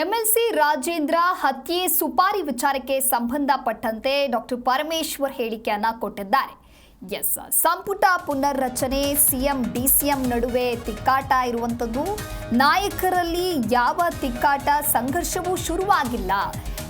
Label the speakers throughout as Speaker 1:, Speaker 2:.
Speaker 1: MLC Rajendra ಹತ್ಯೆ ಸುಪಾರಿ ವಿಚಾರಕ್ಕೆ ಸಂಬಂಧಪಟ್ಟಂತೆ ಡಾಕ್ಟರ್ ಪರಮೇಶ್ವರ್ ಹೇಳಿಕೆಯನ್ನ ಕೊಟ್ಟಿದ್ದಾರೆ. ಎಸ್ ಸಂಪುಟ ಪುನರ್ರಚನೆ, ಸಿಎಂ, ಡಿಸಿಎಂ ನಡುವೆ ತಿಕ್ಕಾಟ ಇರುವಂಥದ್ದು. ನಾಯಕರಲ್ಲಿ ಯಾವ ತಿಕ್ಕಾಟ, ಸಂಘರ್ಷವೂ ಶುರುವಾಗಿಲ್ಲ.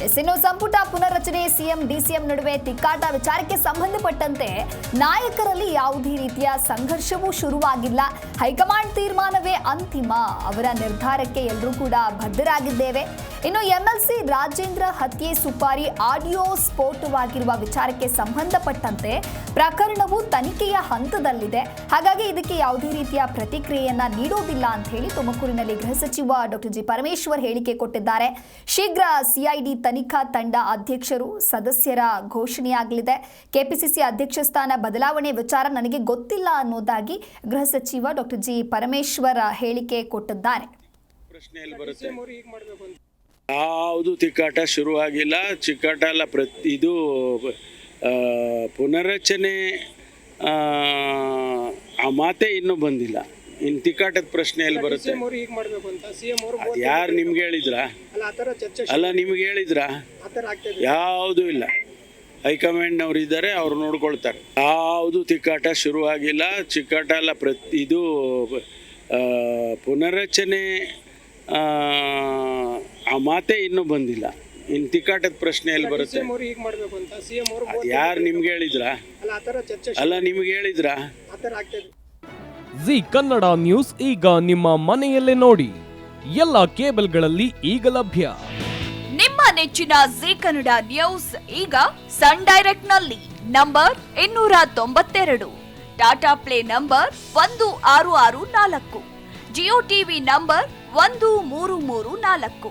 Speaker 1: ಎಸ್ ಇನ್ನು ಸಂಪುಟ ಪುನರ್ರಚನೆ, ಸಿಎಂ, ಡಿಸಿಎಂ ನಡುವೆ ತಿಕ್ಕಾಟ ವಿಚಾರಕ್ಕೆ ಸಂಬಂಧಪಟ್ಟಂತೆ ನಾಯಕರಲ್ಲಿ ಯಾವುದೇ ರೀತಿಯ ಸಂಘರ್ಷವೂ ಶುರುವಾಗಿಲ್ಲ. ಹೈಕಮಾಂಡ್ ತೀರ್ಮಾನವೇ ಅಂತಿಮ. ಅವರ ನಿರ್ಧಾರಕ್ಕೆ ಎಲ್ಲರೂ ಕೂಡ ಬದ್ಧರಾಗಿದ್ದೇವೆ. ಇನ್ನು ಎಂಎಲ್ಸಿ ರಾಜೇಂದ್ರ ಹತ್ಯೆ ಸುಪಾರಿ ಆಡಿಯೋ ಸ್ಫೋಟವಾಗಿರುವ ವಿಚಾರಕ್ಕೆ ಸಂಬಂಧಪಟ್ಟಂತೆ ಪ್ರಕರಣವು ತನಿಖೆಯ ಹಂತದಲ್ಲಿದೆ. ಹಾಗಾಗಿ ಇದಕ್ಕೆ ಯಾವುದೇ ರೀತಿಯ ಪ್ರತಿಕ್ರಿಯೆಯನ್ನ ನೀಡೋದಿಲ್ಲ ಅಂತ ಹೇಳಿ ತುಮಕೂರಿನಲ್ಲಿ ಗೃಹ ಸಚಿವ ಡಾಕ್ಟರ್ ಜಿ ಪರಮೇಶ್ವರ್ ಹೇಳಿಕೆ ಕೊಟ್ಟಿದ್ದಾರೆ. ಶೀಘ್ರ ಸಿಐಡಿ ತನಿಖಾ ತಂಡ ಅಧ್ಯಕ್ಷರು ಸದಸ್ಯರ ಘೋಷಣೆಯಾಗಲಿದೆ. ಕೆಪಿಸಿಸಿ ಅಧ್ಯಕ್ಷ ಸ್ಥಾನ ಬದಲಾವಣೆ ವಿಚಾರ ನನಗೆ ಗೊತ್ತಿಲ್ಲ ಅನ್ನೋದಾಗಿ ಗೃಹ ಸಚಿವ ಡಾಕ್ಟರ್ ಜಿ ಪರಮೇಶ್ವರ್ ಹೇಳಿಕೆ ಕೊಟ್ಟಿದ್ದಾರೆ.
Speaker 2: ಯಾವುದು ತಿಕ್ಕಾಟ ಶುರುವಾಗಿಲ್ಲ ಚಿಕ್ಕಾಟ ಎಲ್ಲ ಪ್ರತಿ ಇದು ಪುನರಚನೆ ಆ, ಮಾತೇ ಇನ್ನೂ ಬಂದಿಲ್ಲ. ಇನ್ನು ತಿಕ್ಕಾಟದ
Speaker 3: ಪ್ರಶ್ನೆ ಎಲ್ಲಿ
Speaker 2: ಬರುತ್ತೆ. ಯಾರು ನಿಮ್ಗೆ ಹೇಳಿದ್ರ?
Speaker 3: ಅಲ್ಲ
Speaker 2: ನಿಮ್ಗೆ ಹೇಳಿದ್ರ? ಯಾವುದೂ ಇಲ್ಲ. ಹೈಕಮಾಂಡ್ನವ್ರು ಇದ್ದಾರೆ ಅವ್ರು ನೋಡ್ಕೊಳ್ತಾರೆ. ಯಾವುದು ತಿಕ್ಕಾಟ ಶುರುವಾಗಿಲ್ಲ ಚಿಕ್ಕಾಟ ಎಲ್ಲ ಪ್ರತಿ ಇದು ಪುನರಚನೆ ಮಾತೇ ಇನ್ನೂ ಬಂದಿಲ್ಲ. ಇನ್ನು ತಿಕ್ಕಾಟದ ಬರುತ್ತೆ.
Speaker 3: ಸಿಎಂ ಅವರು
Speaker 2: ಅದು ಯಾರು ನಿಮ್ಗೆ ಹೇಳಿದ್ರ?
Speaker 3: ಅಲ್ಲ ಆ ಚರ್ಚೆ
Speaker 2: ಅಲ್ಲ ನಿಮ್ಗೆ ಹೇಳಿದ್ರ?
Speaker 4: ಜಿ ಕನ್ನಡ ನ್ಯೂಸ್ ಈಗ ನಿಮ್ಮ ಮನೆಯಲ್ಲೇ ನೋಡಿ. ಎಲ್ಲ ಕೇಬಲ್ಗಳಲ್ಲಿ ಈಗ ಲಭ್ಯ.
Speaker 5: ನಿಮ್ಮ ನೆಚ್ಚಿನ ಜಿ ಕನ್ನಡ ನ್ಯೂಸ್ ಈಗ ಸನ್ ಡೈರೆಕ್ಟ್ನಲ್ಲಿ ನಂಬರ್ ಇನ್ನೂರ ತೊಂಬತ್ತೆರಡು. ಟಾಟಾ ಪ್ಲೇ ನಂಬರ್ ಒಂದು ಆರು ಆರು ನಾಲ್ಕು. ಜಿಯೋ ಟಿವಿ ನಂಬರ್ ಒಂದು ಮೂರು ಮೂರು ನಾಲ್ಕು.